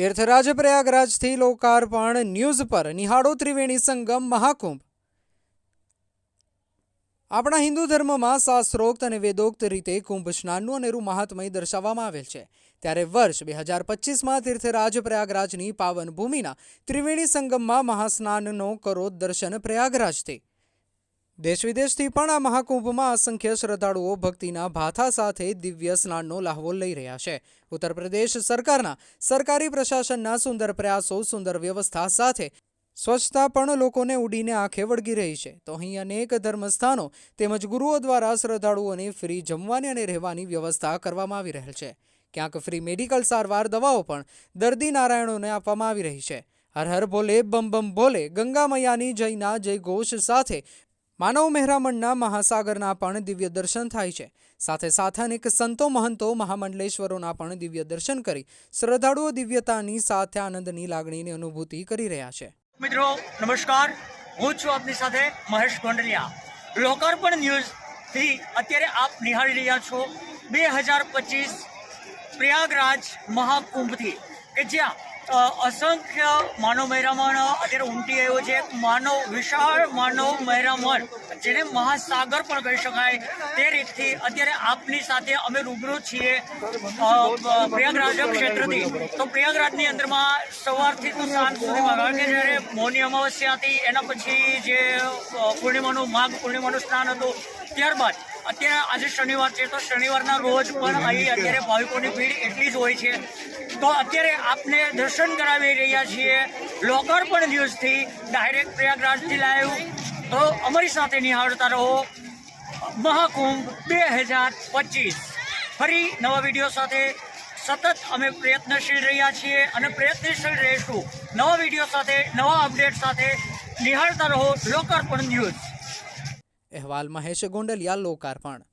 તીર્થરાજ પ્રયાગરાજથી લોકાર્પણ, ન્યૂઝ પર નિહાળો ત્રિવેણી સંગમ મહાકુંભ. આપણા હિન્દુ ધર્મમાં શાસ્ત્રોક્ત અને વેદોક્ત રીતે કુંભ સ્નાનનું અનેરું મહાત્મય દર્શાવવામાં આવેલ છે. ત્યારે વર્ષ બે હજાર પચીસમાં તીર્થરાજ પ્રયાગરાજની પાવન ભૂમિના ત્રિવેણી સંગમમાં મહાસ્નાનનો કરો દર્શન પ્રયાગરાજથી. દેશ વિદેશથી પણ આ મહાકુંભમાં અસંખ્ય શ્રદ્ધાળુઓ ભક્તિના ભાથા સાથે દિવ્ય સ્નાનનો લહાવો લઈ રહ્યા છે. ઉત્તર પ્રદેશ સરકારના સરકારી પ્રશાસનના સુંદર પ્રયાસો, સુંદર વ્યવસ્થા સાથે સ્વચ્છતા પણ લોકોને ઉડીને આંખે વળગી રહી છે. તો અહીં અનેક ધર્મસ્થાનો તેમજ ગુરુઓ દ્વારા શ્રદ્ધાળુઓને ફ્રી જમવાની અને રહેવાની વ્યવસ્થા કરવામાં આવી રહેલ છે. ક્યાંક ફ્રી મેડિકલ સારવાર દવાઓ પણ દર્દી નારાયણોને આપવામાં આવી રહી છે. હર હર ભોલે, બમ બમ ભોલે, ગંગા મૈયાની જયના જય ઘોષ સાથે માનવ મહેરામણના મહાસાગરના પણ દિવ્ય દર્શન થાય છે. સાથે સાથે અનેક સંતો, મહંતો, મહામંડલેશ્વરોના પણ દિવ્ય દર્શન કરી શ્રદ્ધાળુઓ દિવ્યતાની સાથે આનંદની લાગણીની અનુભૂતિ કરી રહ્યા છે. મિત્રો, નમસ્કાર. હું છું આપની સાથે મહેશ ગોંડલિયા. લોકાર્પણ ન્યૂઝથી અત્યારે આપ નિહાળી રહ્યા છો બે હજાર પચીસ પ્રયાગરાજ મહાકુંભથી, કે જ્યાં અસંખ્ય માનવ મહેરામણ અત્યારે ઉમટી આવ્યો છે. માનવ વિશાળ માનવ મહેરામણ, જેને મહાસાગર પણ કહી શકાય, તે રીતથી અત્યારે આપની સાથે અમે રૂબરૂ છીએ પ્રયાગરાજ ક્ષેત્રથી. તો પ્રયાગરાજની અંદરમાં સવારથી તો સાંજ સુધીમાં કારણ કે જ્યારે મૌની અમાવસ્યા હતી એના પછી જે પૂર્ણિમાનું, માઘ પૂર્ણિમાનું સ્નાન હતું, ત્યારબાદ અત્યારે આજે શનિવાર છે, તો શનિવારના રોજ પણ અહીં અત્યારે ભાવિકોની ભીડ એટલી જ હોય છે. તો અત્યારે આપને દર્શન કરાવી રહ્યા છીએ. લોકાર્પણ ન્યૂઝથી ડાયરેક્ટ પ્રયાગરાજથી લાઈવ. તો અમારી સાથે નિહાળતા રહો. મહાકુંભ બે હજાર પચીસ. ફરી નવા વીડિયો સાથે સતત અમે પ્રયત્નશીલ રહ્યા છીએ અને પ્રયત્નશીલ રહીશું. નવા વીડિયો સાથે, નવા અપડેટ સાથે નિહાળતા રહો. લોકાર્પણ ન્યૂઝ. અહેવાલ મહેશ ગોંડલિયા લોકાર્પણ.